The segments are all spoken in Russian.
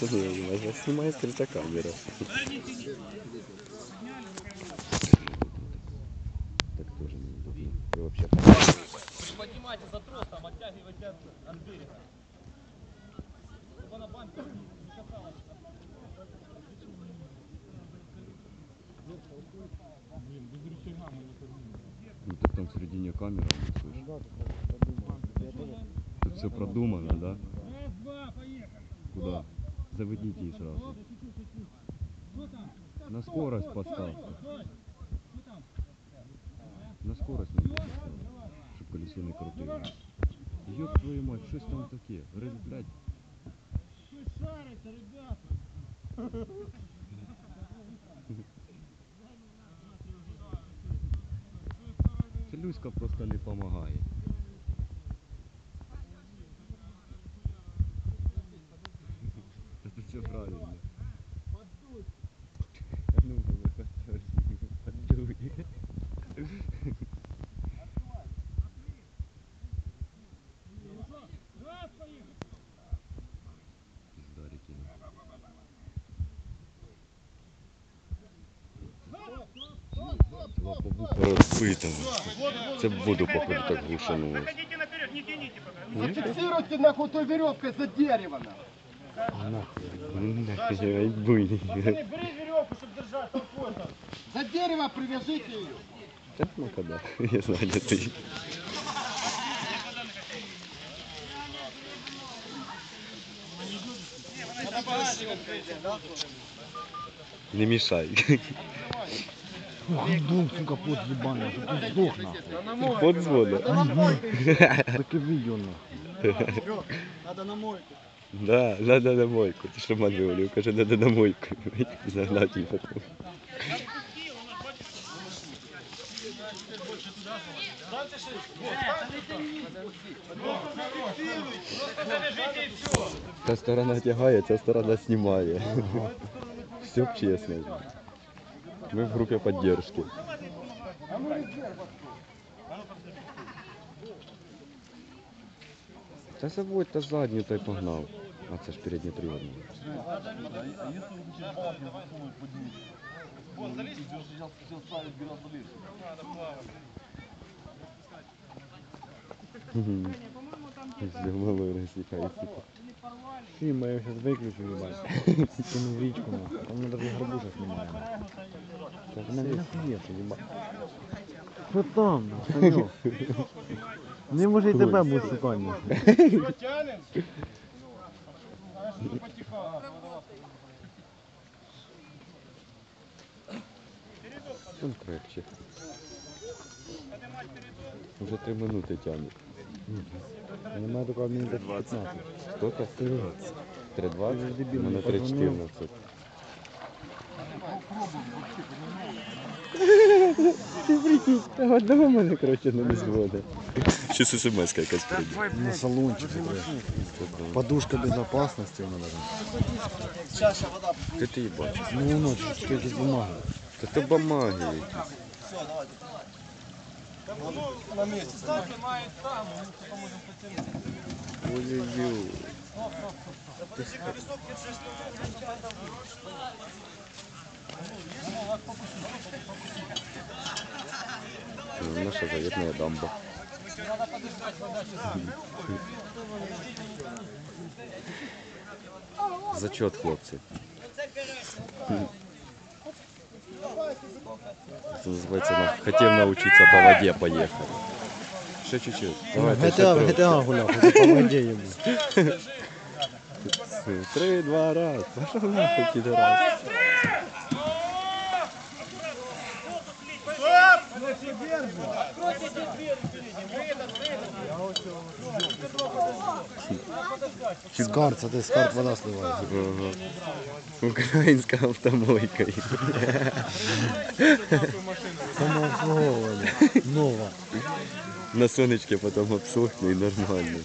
Можно снимает скрыта камера. Так тоже неудобно. И вообще Поднимайте за трос, оттягивайте от, от берега. Чтобы она бампер не не поднимем. Ну так там в середине камера, не слышишь? Тут все продумано, да? Раз, два, поехали. Куда? Заведите и сразу. На скорость поставьте. На скорость надо поставити, щоб колесо не крутило. Ёб твою мать, щось там таке? Рель, блядь, шарите, ребята. Люська просто не допомагає. Пиздарики. Розбита. Це б воду, походу, так глушануло. Заходите наперед, не тяните пока. Зафиксируйте нахуй той веревкой за дерево нахуй. Нахуй, ай буйний. Пацаны, бери веревку, чтобы держать толпой. За дерево привяжите ее. Так, ну когда? Я знаю, где ты. Не мешай. Дум, сука, пот ебаный, что ты сдох нахуй. Вот звони. Таке видео нахуй. Надо на мойку. Да, надо на мойку. Ти що мать вивалив? Каже, надо на мойку. Загнать її потім. Та сторона тягає, ця сторона знімає. Все чесно. Ми в групі підтримки. Та заводь, та задню, та й погнав. А це ж переднеприводний. Мгм. все малой рассекается. Фильм я сейчас выключу, ебать. Кину в речку, нахуй. Там мы даже горбуша снимаем. Так, на нахуєшся, ебать. Що там, нахуй? Саньок? Не може й тебе бути шукати, нахуй. Все, тянем. А что потекало? Он крепче. Уже три минути тягне. Немає такого мені за 15. Сколько стоит? 3,20? Ну, на 3,14. Ти прикинь, одного мене, коротше, не зводить. Чи це якась прийде? На салончик. Подушка безопасности вона даже. Ти ти їбачиш? Ну, воно, тільки з бумаги. Та то бумаги якісь. На месте. Кстати, мает там, мы поможем потянуть. Ой-ой-ой. Ну, Наша заветная дамба. Зачет, хлопці. Це називається на- хотів навчитися по воді поїхати. Ще чуть-чуть. Давайте ще GTA, трохи. GTA гуляв, хоч по воді єбу. Три, два, раз. Пошел нахуй, пидорас. Скарт, це ти скарт вода сливає. Ага. Українська автомойка. Самообслуговування. Нова. На сонечке потом обсохне і нормально.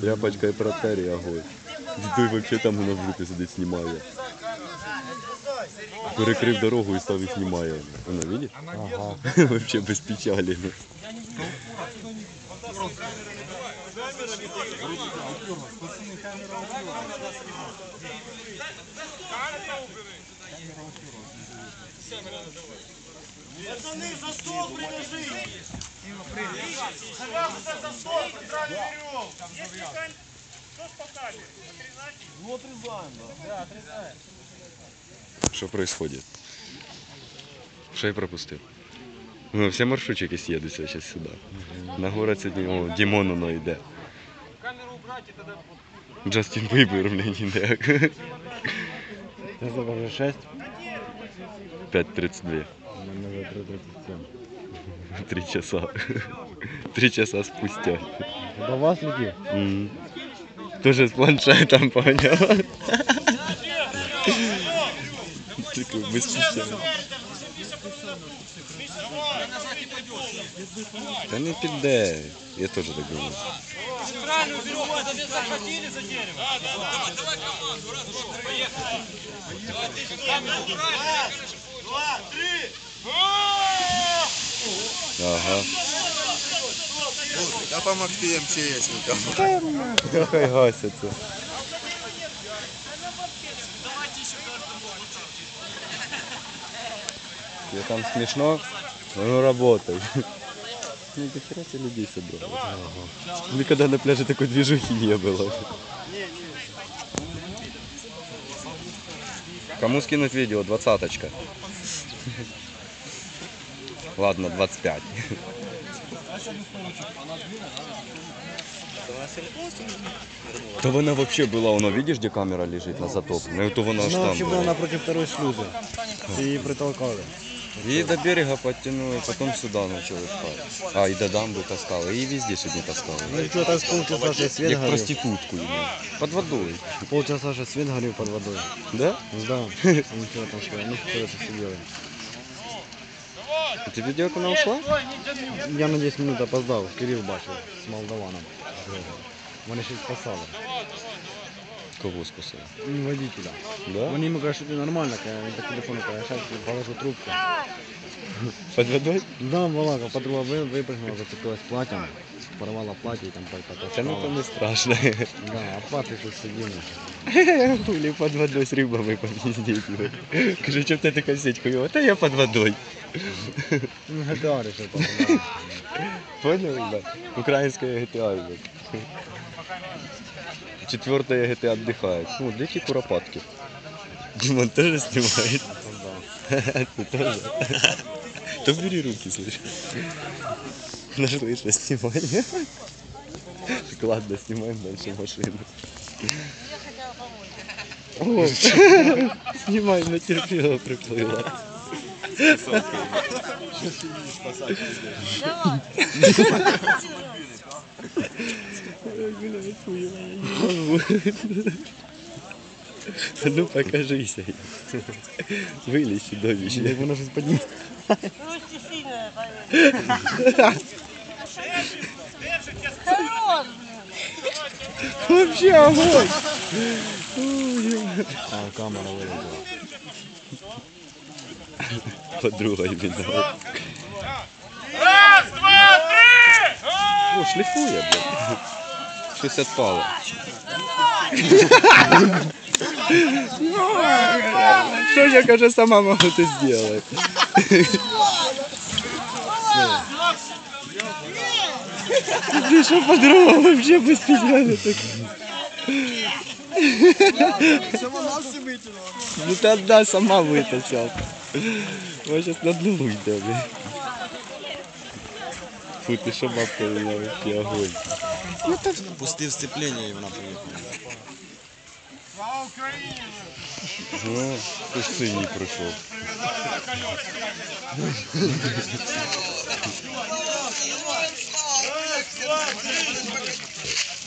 Тряпочка і протері, огонь. Дідуй вообще там на групі сидить, знімає. Перекрив дорогу і став і знімає. Воно, видиш? Ага. Вообще без печалі. Пацаны, за стол приложи! Пожалуйста, за стол, центральный берем! Если ткань, кто? Ну, отрезаем, да. Да, отрезаем. Что происходит? Що я пропустив? Ну, Всі маршрутчики съедут сейчас сюди. На город сьогодні Димон воно йде. Джастін Бібер, блін, йде. Я забажаю 6. 5.32. у мене вже 3.37. Три часа. Три часа спустя. До вас летів? М. Тоже з планшетом, понял? Тільки без піщани. Та не піде. Я теж так думаю. Центральную веревку за- захватили за дерево. Ага. Допомогти МЧСникам. Хай гасяться. Тебе там смешно? Ну работай. Ну, до хера ты людей собрал. Никогда на пляже такой движухи не было. Кому скинуть видео? Двадцаточка. Ладно, 25. То вона вообще була, воно видиш, де камера лежить на затоп? Ну, то вона аж Вона там взагалі була була. напроти второї шлюзи. Її притолкали. Її до берега підтягнули, потім сюди почали спати. А, і до дамби таскали, і везде сьогодні таскали. Ну що, так з полчаса ще світ Як горів. проститутку йому. Під водою. Полчаса ще світ горів під водою. Да? Да. Нічого там сказали. Ну що це сиділи. Ти видел, як вона ушла? Я на 10 минут опоздав, Кирил бачив з Молдаваном. Вони ще й спасали. Кого спасали? М, Водителя. Да? Вони йому кажуть, що ти нормально, каже, він по телефону каже, я зараз положу трубку. Під водою? Да, балака, подруга ви, випрыгнула, зацепилась платьем, порвала платье і там так Та ну то не страшно. Да, а папі тут сиділи. Хули під водою з рибами попіздіть. Каже, чого в тебе така сеть хуйова? Та я під водою. Ну, GTA решив погнали. Понял, да? Украинская GTA, ребят. Четвертая GTA отдыхает. Ну, дети куропатки. Димон тоже снимает. Ты тоже? То бери руки, слышь. Нашли, что снимать. Так ладно, снимаем дальше машину. О, снимай, натерпела, приплыла. Ну покажися. Вилізь чудовище. Як воно щось підніме. Русти сильная, поверь. Хорош, блин. Вообще огонь. А, камера вилізла. Подруга іменно. Раз, два, три! О, шліфує, блядь. Щось відпало. Що я, каже, сама можу це зробити? Ты что, подруга, вообще без специально так? Ну ты отдай, сама вытащил. Вот сейчас на дно уйдем. Фу, ты что, бабка, у меня вообще огонь. Пустив сцеплення і вона поїхала. Ну, ты ж синий пришел.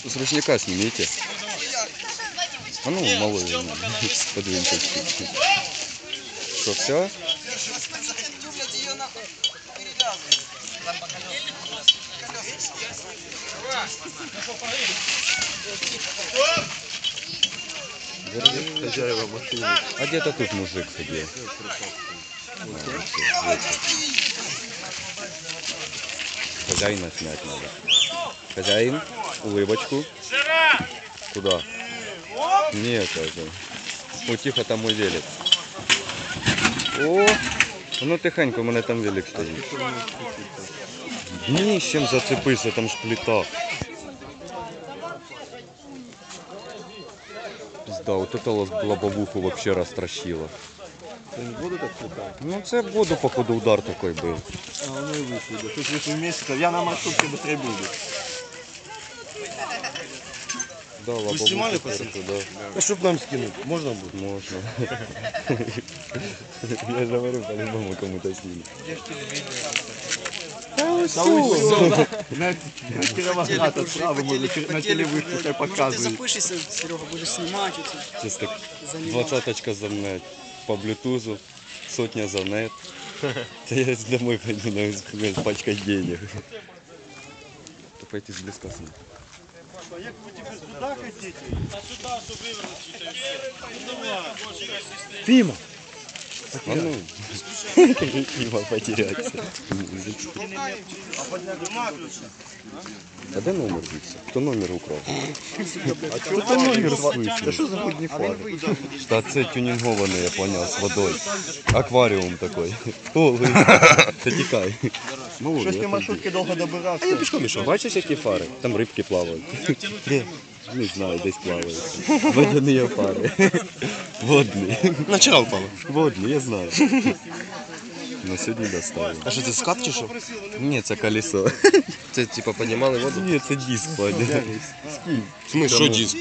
С ручника снимите. А ну, малой, ну, подвиньте. Что, все? Хазяєва машини. А где-то тут мужик ходил. Хозяина снять надо. Хозяин, улыбочку. Куда? Нет, это. Ну там велик. О, воно тихенько, у мене там велик стоїть. Дніщем зацепився, там ж плита. Пизда, вот это лобовуху вообще растращило. Буду так літати? Ну це в воду, походу, удар такой был. А воно і вийшло. Тут вийшов місяця, я на маршрутці быстрее буду. Да, лобовуху знімали, сверху, пацаны? да. А щоб нам скинути? Можна буде? Можно. Я же говорю, по-любому кому-то сильно. На, на кіровоград відправимо, на, на телевишку хай Может, ты показують. запишешься, Серега, будешь снимать это. Сейчас так Заниматься. двадцаточка за нет по блютузу, сотня за нет. Да я домой пойду на с пачкой денег. То пойти с близко С ним. Тима! А ну, Дима потеряться. А де номер звідси? Хто номер украв? А чого ти номер? Та що за будні фари? Та це тюнінгований, я поняв, з водою. Акваріум такий. О, Луїс, Та тікай. Ну, Щось ти маршрутки довго добирався. А я пішком ішов. Бачиш, які фари? Там рибки плавають. Де? Не знаю, десь плавають. Водяні фари. Водні. Начало пало. Водні, я знаю. На сьогодні доставили. А що це скат чи що? Ні, це колесо. Це типа піднімали воду? Ні, це диск, Ваня. Ми що диск?